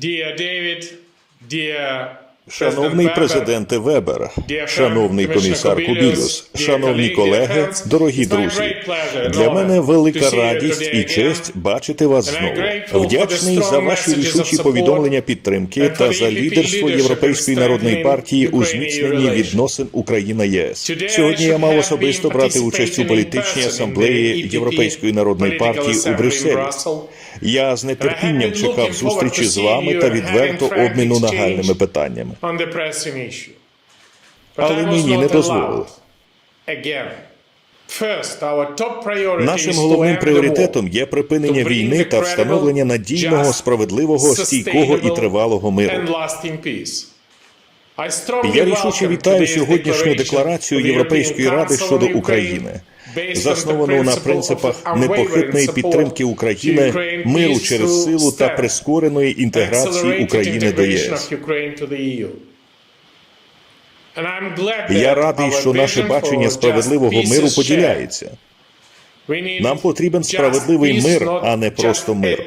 Dear David, dear Шановний президенте Вебер, шановний комісар Кубілюс, шановні колеги, дорогі друзі. Для мене велика радість і честь бачити вас знову. Вдячний за ваші рішучі повідомлення підтримки та за лідерство Європейської народної партії у зміцненні відносин Україна ЄС. Сьогодні я мав особисто брати участь у політичній асамблеї Європейської народної партії у Брюсселі. Я з нетерпінням чекав зустрічі з вами та відверто обміну нагальними питаннями. Але мені не дозволили. Нашим головним пріоритетом є припинення війни та встановлення надійного, справедливого, стійкого і тривалого миру. Я рішуче вітаю сьогоднішню декларацію Європейської ради щодо України, засновану на принципах непохитної підтримки України, миру через силу та прискореної інтеграції України до ЄС. glad Я радий, що наше бачення справедливого миру поділяється. Нам потрібен справедливий мир, а не просто мир.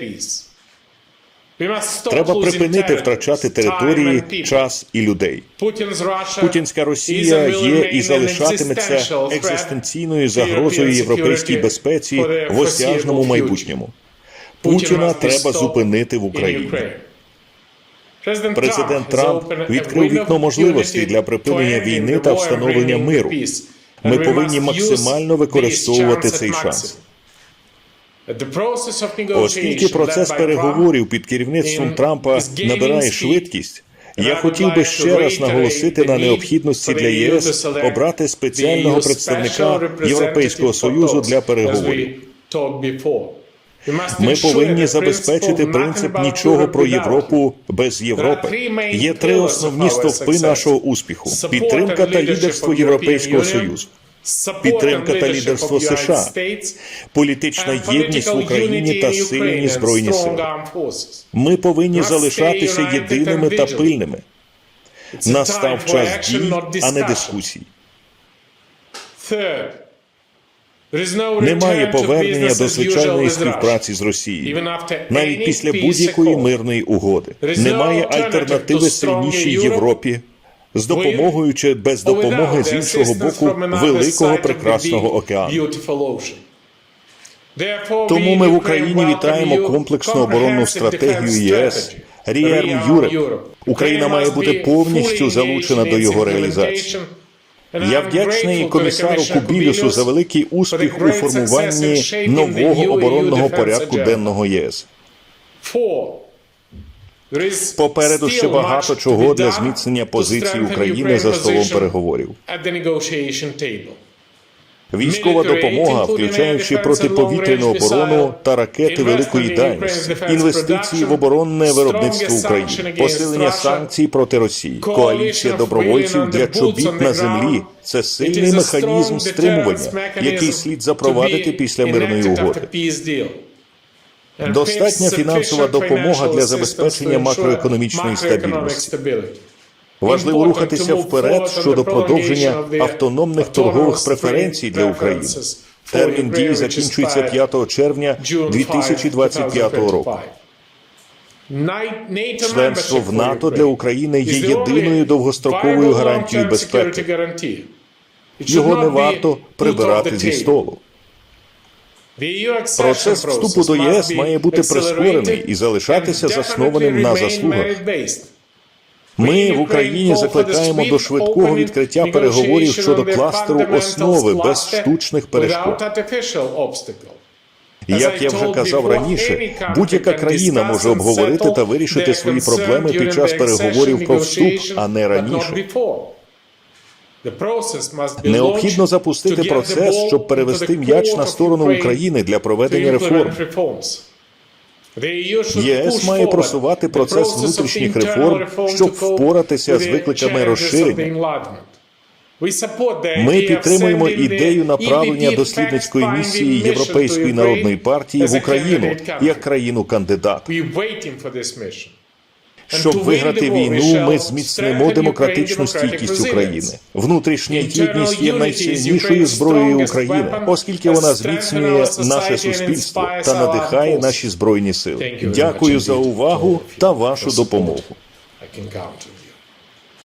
Треба припинити втрачати території, час і людей. Путінська Росія є і залишатиметься екзистенційною загрозою європейській безпеці в осяжному майбутньому. Путіна треба зупинити в Україні. Президент Трамп відкрив вікно можливостей для припинення війни та встановлення миру. Ми повинні максимально використовувати цей шанс. Оскільки процес переговорів під керівництвом Трампа набирає швидкість, я хотів би ще раз наголосити на необхідності для ЄС обрати спеціального представника Європейського союзу для переговорів. Ми повинні забезпечити принцип нічого про Європу без Європи. Є три основні стовпи нашого успіху: підтримка та лідерство Європейського Союзу, підтримка та лідерство США, політична єдність в Україні та сильні збройні сили. Ми повинні залишатися єдиними та пильними. Настав час дій, а не дискусій. Немає повернення до звичайної співпраці з Росією, навіть після будь-якої мирної угоди. Немає альтернативи сильнішій Європі з допомогою чи без допомоги з іншого боку великого прекрасного океану. Тому ми в Україні вітаємо комплексну оборонну стратегію ЄС Rearm Europe. Україна має бути повністю залучена до його реалізації. Я вдячний комісару Кубілюсу за великий успіх у формуванні нового оборонного порядку денного єС. Попереду ще багато чого для зміцнення позиції України за столом переговорів. Військова допомога, включаючи протиповітряну оборону та ракети великої дальності, інвестиції в оборонне виробництво України, посилення санкцій проти Росії, коаліція добровольців для чобіт на землі це сильний механізм стримування, який слід запровадити після мирної угоди. Достатня фінансова допомога для забезпечення макроекономічної стабільності. Важливо рухатися вперед щодо продовження автономних торгових преференцій для України. Термін дії закінчується 5 червня 2025 року. Членство в НАТО для України є єдиною довгостроковою гарантією безпеки. Його не варто прибирати зі столу. Процес вступу до ЄС має бути прискорений і залишатися заснованим на заслугах. Ми в Україні закликаємо до швидкого відкриття переговорів щодо кластеру основи без штучних перешкод. Як я вже казав раніше, будь-яка країна може обговорити та вирішити свої проблеми під час переговорів про вступ, а не раніше. Необхідно запустити процес, щоб перевести м'яч на сторону України для проведення реформ. ЄС має просувати процес внутрішніх реформ, щоб впоратися з викликами розширення. Ми підтримуємо ідею направлення дослідницької місії Європейської народної партії в Україну як країну кандидат. Щоб виграти війну, ми зміцнимо демократичну стійкість України. Внутрішня єдність є найсильнішою зброєю України, оскільки вона зміцнює наше суспільство та надихає наші збройні сили. Дякую за увагу та вашу допомогу.